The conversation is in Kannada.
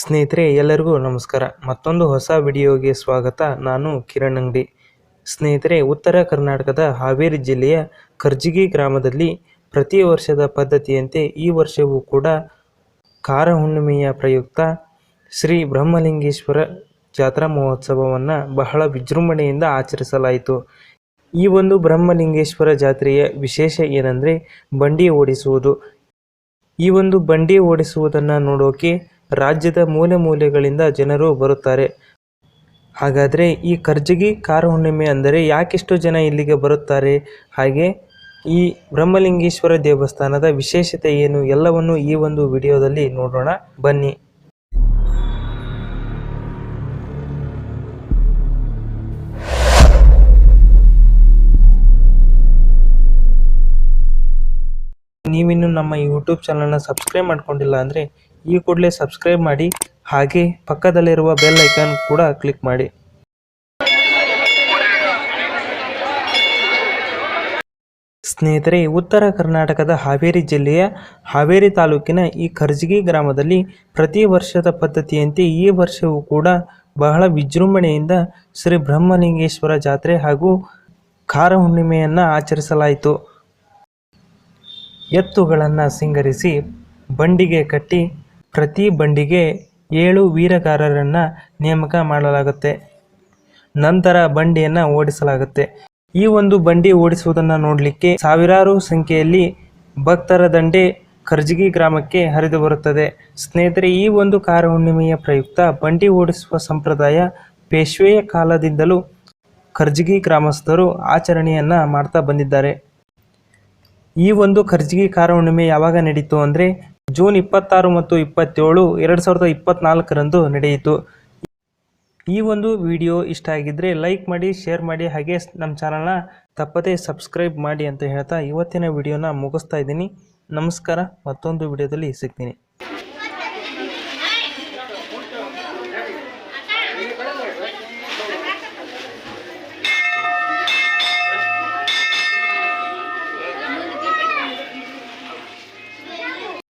ಸ್ನೇಹಿತರೆ, ಎಲ್ಲರಿಗೂ ನಮಸ್ಕಾರ. ಮತ್ತೊಂದು ಹೊಸ ವಿಡಿಯೋಗೆ ಸ್ವಾಗತ. ನಾನು ಕಿರಣ್ ಅಂಗಡಿ. ಸ್ನೇಹಿತರೆ, ಉತ್ತರ ಕರ್ನಾಟಕದ ಹಾವೇರಿ ಜಿಲ್ಲೆಯ ಕರ್ಜಿಗಿ ಗ್ರಾಮದಲ್ಲಿ ಪ್ರತಿ ವರ್ಷದ ಪದ್ಧತಿಯಂತೆ ಈ ವರ್ಷವೂ ಕೂಡ ಕಾರ ಹುಣ್ಣಿಮೆಯ ಪ್ರಯುಕ್ತ ಶ್ರೀ ಬ್ರಹ್ಮಲಿಂಗೇಶ್ವರ ಜಾತ್ರಾ ಮಹೋತ್ಸವವನ್ನು ಬಹಳ ವಿಜೃಂಭಣೆಯಿಂದ ಆಚರಿಸಲಾಯಿತು. ಈ ಒಂದು ಬ್ರಹ್ಮಲಿಂಗೇಶ್ವರ ಜಾತ್ರೆಯ ವಿಶೇಷ ಏನಂದರೆ ಬಂಡಿ ಓಡಿಸುವುದು. ಈ ಒಂದು ಬಂಡಿ ಓಡಿಸುವುದನ್ನು ನೋಡೋಕೆ ರಾಜ್ಯದ ಮೂಲೆ ಮೂಲೆಗಳಿಂದ ಜನರು ಬರುತ್ತಾರೆ. ಹಾಗಾದರೆ ಈ ಕರ್ಜಗಿ ಕಾರ ಹುಣ್ಣಿಮೆ ಅಂದರೆ ಯಾಕೆಷ್ಟು ಜನ ಇಲ್ಲಿಗೆ ಬರುತ್ತಾರೆ? ಹಾಗೆ ಈ ಬ್ರಹ್ಮಲಿಂಗೇಶ್ವರ ದೇವಸ್ಥಾನದ ವಿಶೇಷತೆ ಏನು? ಎಲ್ಲವನ್ನು ಈ ಒಂದು ವಿಡಿಯೋದಲ್ಲಿ ನೋಡೋಣ. ಬನ್ನಿ. ನೀವಿನ್ನು ನಮ್ಮ ಯೂಟ್ಯೂಬ್ ಚಾನಲ್ನ ಸಬ್ಸ್ಕ್ರೈಬ್ ಮಾಡ್ಕೊಂಡಿಲ್ಲ ಅಂದರೆ ಈ ಕೂಡಲೇ ಸಬ್ಸ್ಕ್ರೈಬ್ ಮಾಡಿ, ಹಾಗೆ ಪಕ್ಕದಲ್ಲಿರುವ ಬೆಲ್ ಐಕಾನ್ ಕೂಡ ಕ್ಲಿಕ್ ಮಾಡಿ. ಸ್ನೇಹಿತರೆ, ಉತ್ತರ ಕರ್ನಾಟಕದ ಹಾವೇರಿ ಜಿಲ್ಲೆಯ ಹಾವೇರಿ ತಾಲೂಕಿನ ಈ ಖರ್ಜಗಿ ಗ್ರಾಮದಲ್ಲಿ ಪ್ರತಿ ವರ್ಷದ ಪದ್ಧತಿಯಂತೆ ಈ ವರ್ಷವೂ ಕೂಡ ಬಹಳ ವಿಜೃಂಭಣೆಯಿಂದ ಶ್ರೀ ಬ್ರಹ್ಮಲಿಂಗೇಶ್ವರ ಜಾತ್ರೆ ಹಾಗೂ ಕಾರ ಹುಣ್ಣಿಮೆಯನ್ನು ಆಚರಿಸಲಾಯಿತು. ಎತ್ತುಗಳನ್ನು ಸಿಂಗರಿಸಿ ಬಂಡಿಗೆ ಕಟ್ಟಿ ಪ್ರತಿ ಬಂಡಿಗೆ ಏಳು ವೀರಗಾರರನ್ನು ನೇಮಕ ಮಾಡಲಾಗುತ್ತೆ. ನಂತರ ಬಂಡಿಯನ್ನು ಓಡಿಸಲಾಗುತ್ತೆ. ಈ ಒಂದು ಬಂಡಿ ಓಡಿಸುವುದನ್ನು ನೋಡಲಿಕ್ಕೆ ಸಾವಿರಾರು ಸಂಖ್ಯೆಯಲ್ಲಿ ಭಕ್ತರ ದಂಡೆ ಖರ್ಜಿಗಿ ಗ್ರಾಮಕ್ಕೆ ಹರಿದು ಬರುತ್ತದೆ. ಸ್ನೇಹಿತರೆ, ಈ ಒಂದು ಕಾರ ಹುಣ್ಣಿಮೆಯ ಪ್ರಯುಕ್ತ ಬಂಡಿ ಓಡಿಸುವ ಸಂಪ್ರದಾಯ ಪೇಶ್ವೆಯ ಕಾಲದಿಂದಲೂ ಕರ್ಜಗಿ ಗ್ರಾಮಸ್ಥರು ಆಚರಣೆಯನ್ನು ಮಾಡ್ತಾ ಬಂದಿದ್ದಾರೆ. ಈ ಒಂದು ಖರ್ಜಿಗಿ ಕಾರ ಹುಣ್ಣಿಮೆ ಯಾವಾಗ ನಡೀತು ಅಂದರೆ ಜೂನ್ ಇಪ್ಪತ್ತಾರು ಮತ್ತು ಇಪ್ಪತ್ತೇಳು ಎರಡು ಸಾವಿರದ ಇಪ್ಪತ್ತ್ನಾಲ್ಕರಂದು ನಡೆಯಿತು. ಈ ಒಂದು ವಿಡಿಯೋ ಇಷ್ಟ ಆಗಿದ್ದರೆ ಲೈಕ್ ಮಾಡಿ, ಶೇರ್ ಮಾಡಿ, ಹಾಗೆ ನಮ್ಮ ಚಾನಲ್ನ ತಪ್ಪದೇ ಸಬ್ಸ್ಕ್ರೈಬ್ ಮಾಡಿ ಅಂತ ಹೇಳ್ತಾ ಇವತ್ತಿನ ವಿಡಿಯೋನ ಮುಗಿಸ್ತಾ ಇದ್ದೀನಿ. ನಮಸ್ಕಾರ, ಮತ್ತೊಂದು ವಿಡಿಯೋದಲ್ಲಿ ಸಿಗ್ತೀನಿ.